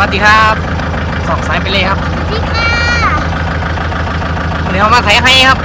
วัสดีครับสองสายไปเลยครับพี่ค่ะวันนี้เรามาไถให้ครับ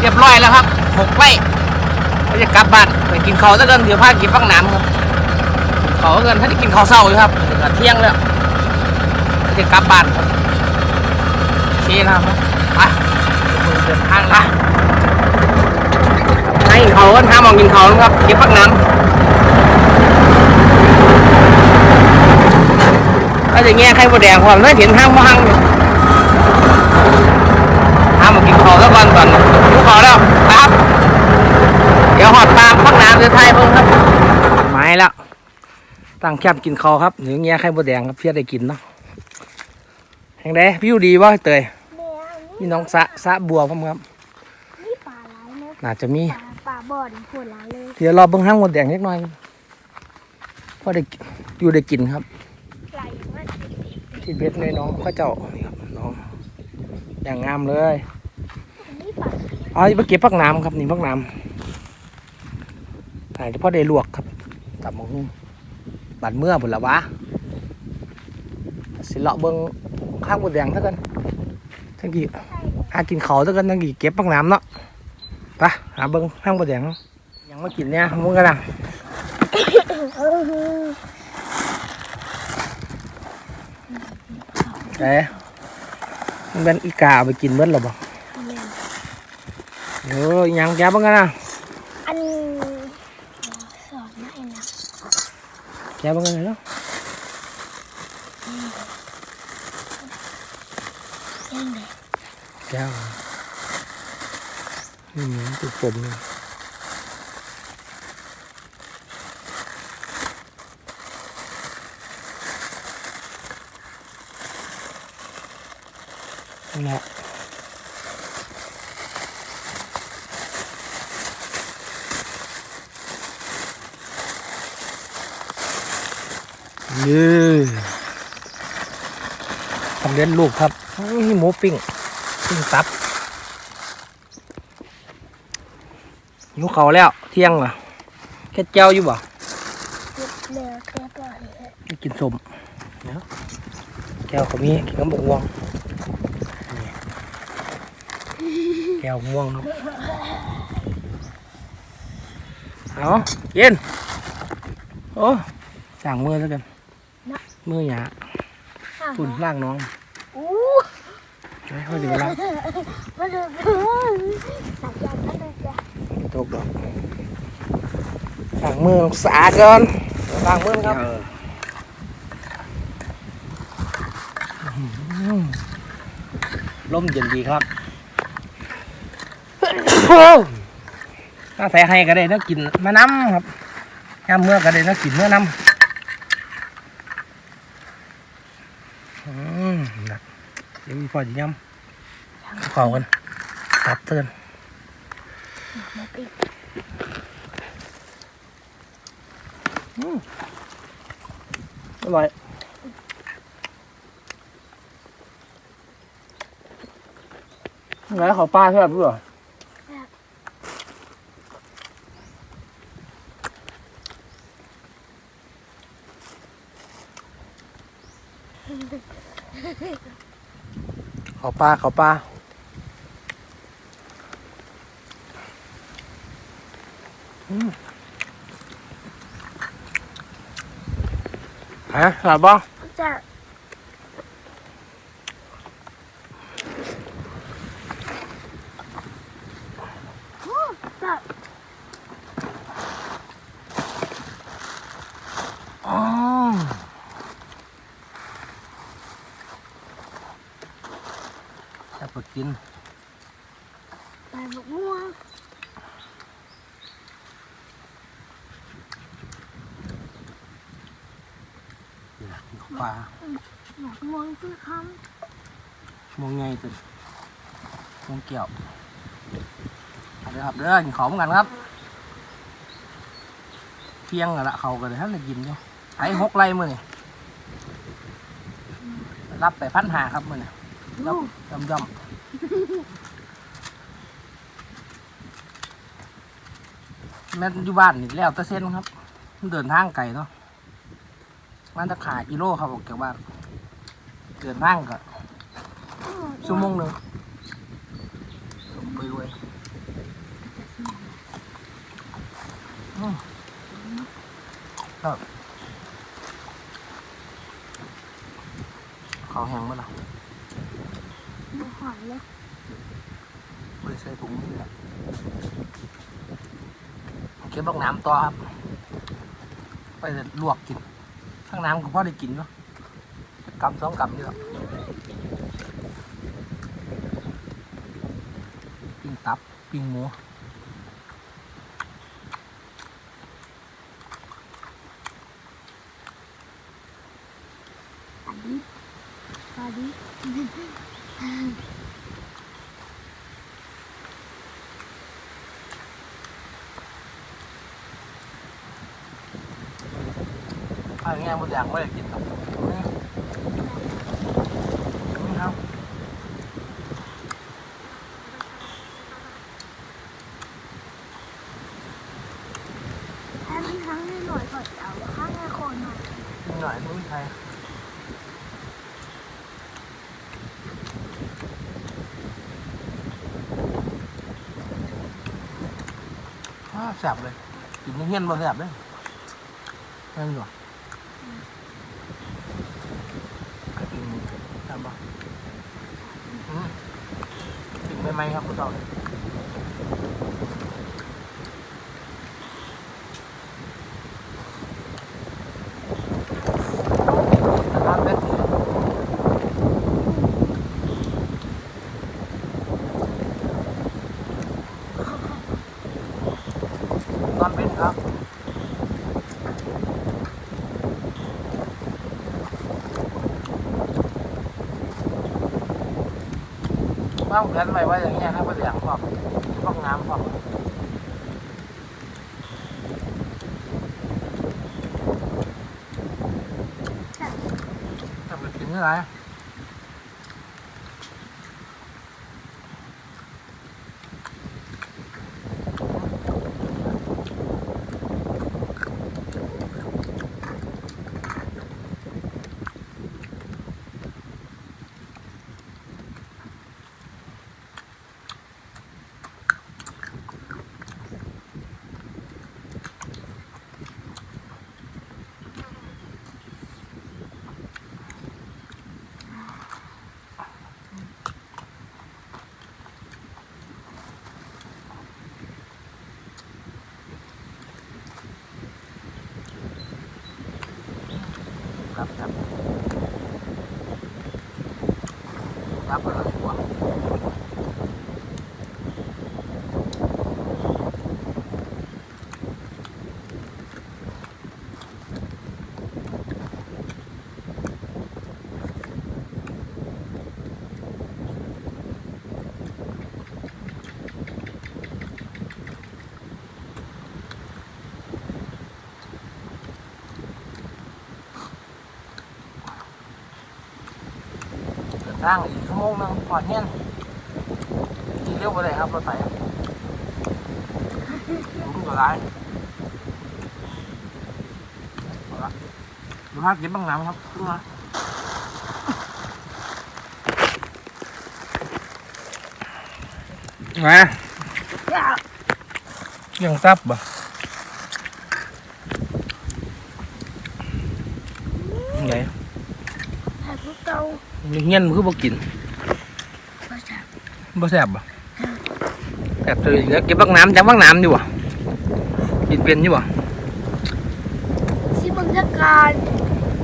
เรียบร้อยแล้วครับหกไร่เราจะกลับบ้านไปกินข้าวซะเกินเดี๋ยวพากินฟักน้ำครับข้าวซะเกินถ้าจะกินข้าวเช้าอยู่ครับเดี๋ยวก็เที่ยงแล้วเราจะกลับบ้านครับโอเคนะครับไปเดินทางละให้กินข้าวกันห้ามมองกินข้าวนะครับกินฟักน้ำ ถ้าจะแง่ไข่มดแดงความน่าเห็นห้างบ่ห้างห้ามมากินของแล้วก่อนก่อนกินของแล้วครับ เดี๋ยวหอดปลาพักน้ำเดี๋ยวไทยเพิ่งครับไม้แล้วตั้งแคบกินคอครับหรือเงี้ยไข่บดแดงครับเพื่อได้กินเนาะแห่งใดพี่อยู่ดีว่าเตยแม่นี่น้องสะสะบัวผมครับนี่ปลาไหลนะน่าจะมีปลาบ่อนโหดหลเลยเดี๋ยวรอเบิ้งห้างบดแดงนิดหน่อยพอได้อยู่ได้กินครับ ที่เบ็ดในน้องข้าเจ้านี่ครับน้องอย่างงามเลยนี่ปลาอ๋อไปเก็บพักน้ำครับนี่พักน้ำถ่ายเฉพาะได้ลวกครับตับมังคุบัดเมื่อบุญละวะสิเลาะเบิ้งข้างบนแดงเท่ากันทั้งกี่หากินเขาวเท่ากันทั้งกี่เก็บพักน้ำเนาะไปหาเบิ้งข้างบนแดงเนาะยังไม่กินเนี่ยมึงกันนะ เอ๊ะมันเป็นอีกาเอาไปกินเมื่อหรอบ่เออยังแกบ้างกันนะอันนี้สอนได้นะแกบ้างกันแล้วยังไงแกวนี่มันติดผมเลย นั่นแหละยือทำเลี้ยงลูกครับนี่หมูปิ้งปิ้งตับหิวเขาวแล้วเที่ยงเหรอแค่เจ้าอยู่บ่เรือเรือปล่อยไม่กินสมเนาะแก้วเขามีกินน้ำบกม่วงนี่ แก้วม่วงครับเอาเย็น โอ้สั่งมือแล้วกันมือหยาฝุ่นล่างน้องอู้ไม่ค่อยดีแล้วมาดูสัญญาณกันเลยจ้ะตกดอกล้างมือสะอาดก่อนล้างมือครับลมเย็นดีครับ ถ้าใส่ให้ก็ได้นะกินมะน้ำครับย่ามเมื่อก็ได้นะกินเมื่อน้ำอืมนะเดี๋ยวมีพอจะย่ำขอกันตับเตือนมาปิดอร่อยแล้วเขาป้าใช่ไหมพี่เหรอ ปลาเขาปลาฮะหลับบ้างจ้ะ อ๋อจะไปกิน ไปบกม่วงปลาบกม่วงคือคมองไงตึกมองเกี่ยวเอาเด้อครับเด้อกินของเหมือนกันครับ เที่ยงแล้วละเขากันเลยท่านได้กินอยู่ไอ้หกไรมือนี่รับไปพันหาครับมือนี่ำย่อลูมก ย่อมย่อม แม่นอยู่บ้านนี่แล้วแตะเส้นครับมันเดินทางไกลเนาะมันตะขากิโลครับออกจากบ้านเกินนั่งก็ชั่วโมงหนึ่งไปรวยอืมครับเขาแห้งมั้ยล่ะดูหอยเลยบริใส่ถุงนี่แหละ เก็บบักน้ำต่อครับ ไปลวกกินข้างน้ำก็พอได้กินเนาะกำสองกำนี่แหละปิ้งตับปิ้งหมูอันนี้อันนี้ อะไรเงี้ยมันอย่างไม่ได้กินหรอนี่ครับถ้ามีครั้งหน่อยก่อนเอาข้างในคนหน่อยหน่อยไม่มีใครแสบเลยกินเงี้ยนๆบ่แสบเลยนั่นอยู่นแสบบ่อืมกิน ไหมครับคุณต่อาเลยทานได้ทีนอนเป็นครับ วางแผนไว้ว่าอย่างเงี้ยนะเพื่ออย่างพร้อมห้องน้ำพร้อมจะไปกินอะไร เดินทางอีกชั่วโมงหนึงพอดเงี้ยกินเร็วไปเลยครับรถไฟรู้กับไรเอาละดูภาพเก็บบ้างน้ำครับขึ้นมาไงยังซับบ่ไง แต่พวกเก่า เงี้ยนมันคือบ่กินก็จะบ่แซ่บบ่แซ่บเลยแล้วเก็บบักน้ำจังบักน้ำอยู่บ่กินเป็นอยู่บ่สิบรรยากาศ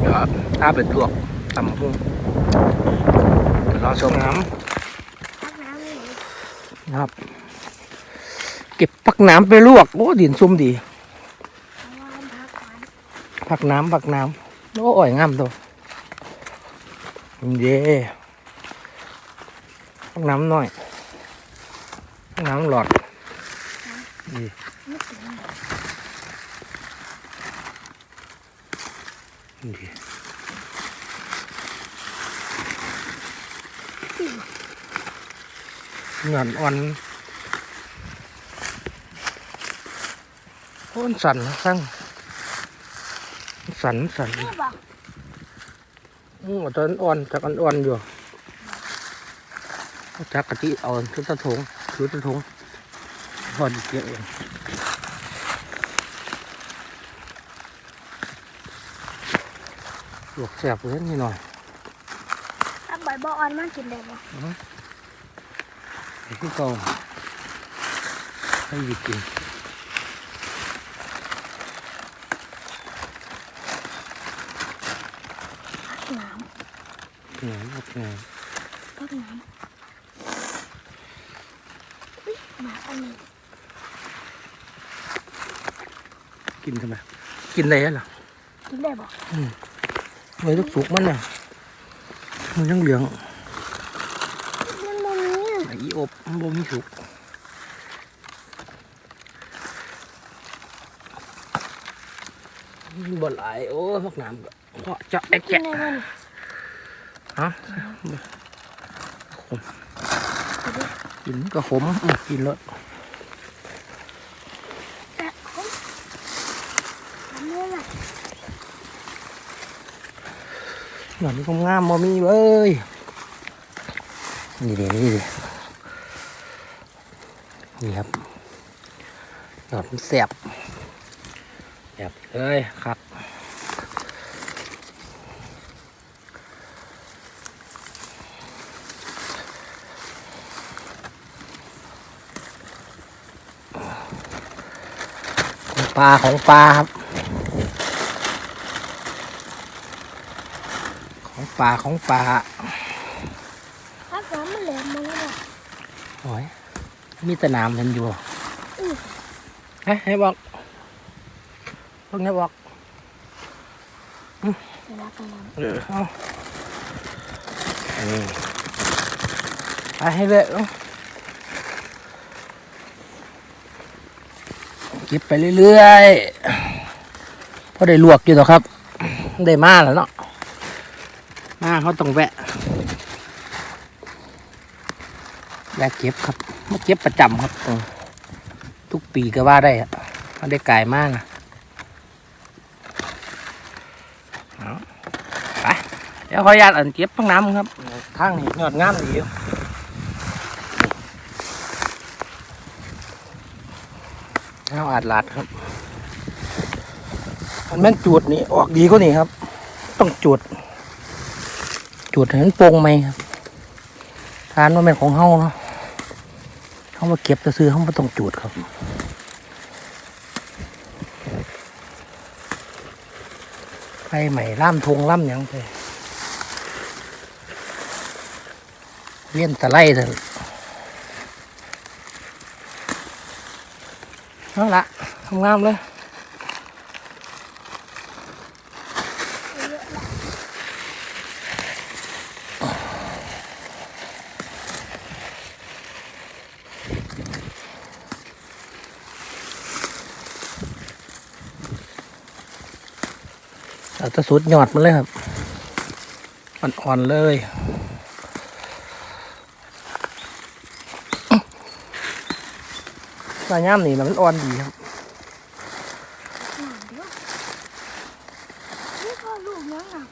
เดี๋ยวถ้าเป็นลวกตำพุงเดี๋ยวรอชมน้พักน้ำนี่ำนะครับ เก็บผักน้ำไปลวก โอ้ดินซุ่มดีเอาวานพักไว้ผักน้ำผักน้ำโอ้อ่อยงามตัว เย่ผักน้ำหน่อยผักน้ำหลอดนี่ไม่ถึงนี่เงินอ่อนโอ้นสั่นนะสั่งสั่นสั่นนี่บอกอืม ตอนอ่อนจากอ่อนๆอยู่เอาจากกะทิเอาทุกตะทงทุกตะทงพอดีเกี่ยวเองลวกแสบเลยนี่หน่อยถ้าใบบ่อ่อนมันกินได้บ่ไอ้ที่เก่าให้หยิบกินน้ นียวมากเหนียวำก็น้ำอุ้ยหมาอันนี้กินทำไมกินอะไรเหรอกินได้บ่ไม่ต้องสุกมันน่ะมันยังเหลืองมันมันนี้ไอ้อีอบมันบ่มีสุกบ่หลายโอ้พวกน้ำก็เพาะเจาะแอะ ฮะกินก็ขมอืมกินแล้วแต่เขาทำได้ไหมหนอนก็งามบ่มีเว้ยนี่ดินี่ดินี่ครับหนอนมันแสบแสบเลยครับ ปลาของปลาครับ ของปลาของปลาถ้าน้ำมันแหลมมันก็ได้โอ้ยมีแต่น้ำกันอยู่อือเฮ้ยให้บอกพวกนี้บอกเวลาไปน้เออเอานี่ไปให้เลยเอาเก็บไปเรื่อยๆพอได้ลวกอยู่ต่อครับ ได้มาแล้วเนาะมาเขาต้องแวะแวะเก็บครับมาเก็บประจำครับทุกปีก็ว่าได้อะมันได้กลายมากนะเอาไปเดี๋ยวขออนุญาตอันเก็บพังน้ำครับทางนี้ยอดงามดีอยู่ เอาอาดลาดครับมันแม่นจูดนี่ออกดีกว่านี่ครับ ต้องจูดจุดให้มันโปร่งไหมครับทานว่าเป็นของเฮาเนาะเฮามาเก็บจะซื้อเฮาไม่ต้องจุดครับไฟใหม่ล่ามทงล่ามยังไปเวียนตะไลเถอะ นั่นละทำงามเลยอาแตะสุดยอดมันเลยครับ อ่อนๆเลย ปลาย่ามนี่นะมันอ่อนดีครับำเดี๋ยวนี่ก็ลูกยังอะ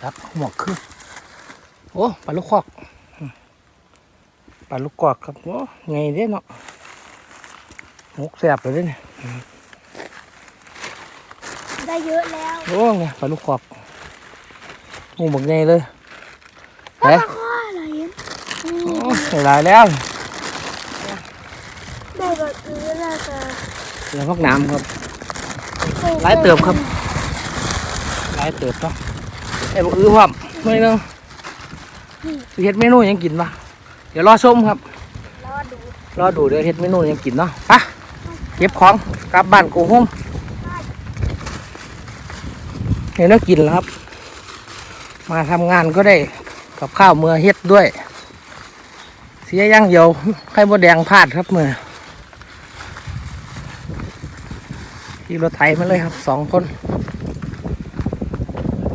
ครับหมวกขึ้นโอ้ปลาลูกคอกอืมปลาลูกกอกครับโอ้ไงเด้เนาะหมกแสบเลยเด้เนี่ยได้เยอะแล้วโอ้ไงปลาลูกคอกหมูบอกไงเลยปลาเอ๊ะข้ออะไรเนี่ยโอ้ได้หลายแล้ว ได้แบบนี้แล้วก็ แล้วพวกน้ำครับหลายเติบครับหลายเติบเนาะไอ้บอกอื้อความไม่เนาะสิเฮ็ดเมนูหยังกินปะเดี๋ยวรอชมครับ รอดูรอดูเดี๋ยวเฮ็ดเมนูหยังกินเนาะไปเก็บของกลับบ้านกูโฮมเห็นแล้วกินแล้วครับ มาทำงานก็ได้กับข้าวเมื่อเฮ็ดด้วย เสียอย่างเดียวไข่มดแดงพลาดครับเมื่อ ที่รถไถมาเลยครับสองคน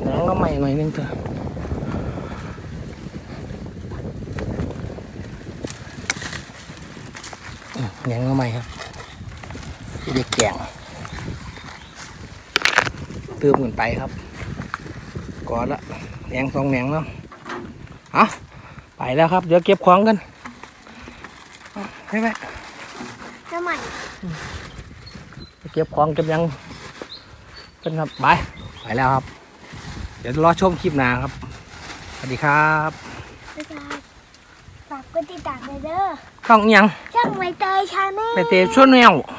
หนังก็ใหม่หน่อยนึงเถอะหนังก็ใหม่ครับที่ได้แกงเติมกันไปครับกอดละแหนงสองแหนงแล้วเอาไปแล้วครับ เดี๋ยวเก็บของกันเอาไปไปจะใหม่ ก็บของเก็บหยังเป็นครับไปไปแล้วครับ เดี๋ยวรอชมคลิปหน้าครับ สวัสดีครับบ๊ายบายฝากกดติดตามเลยเด้อช่องอิหยังช่างใบเตยชาแนลไปเตะชวนแนวช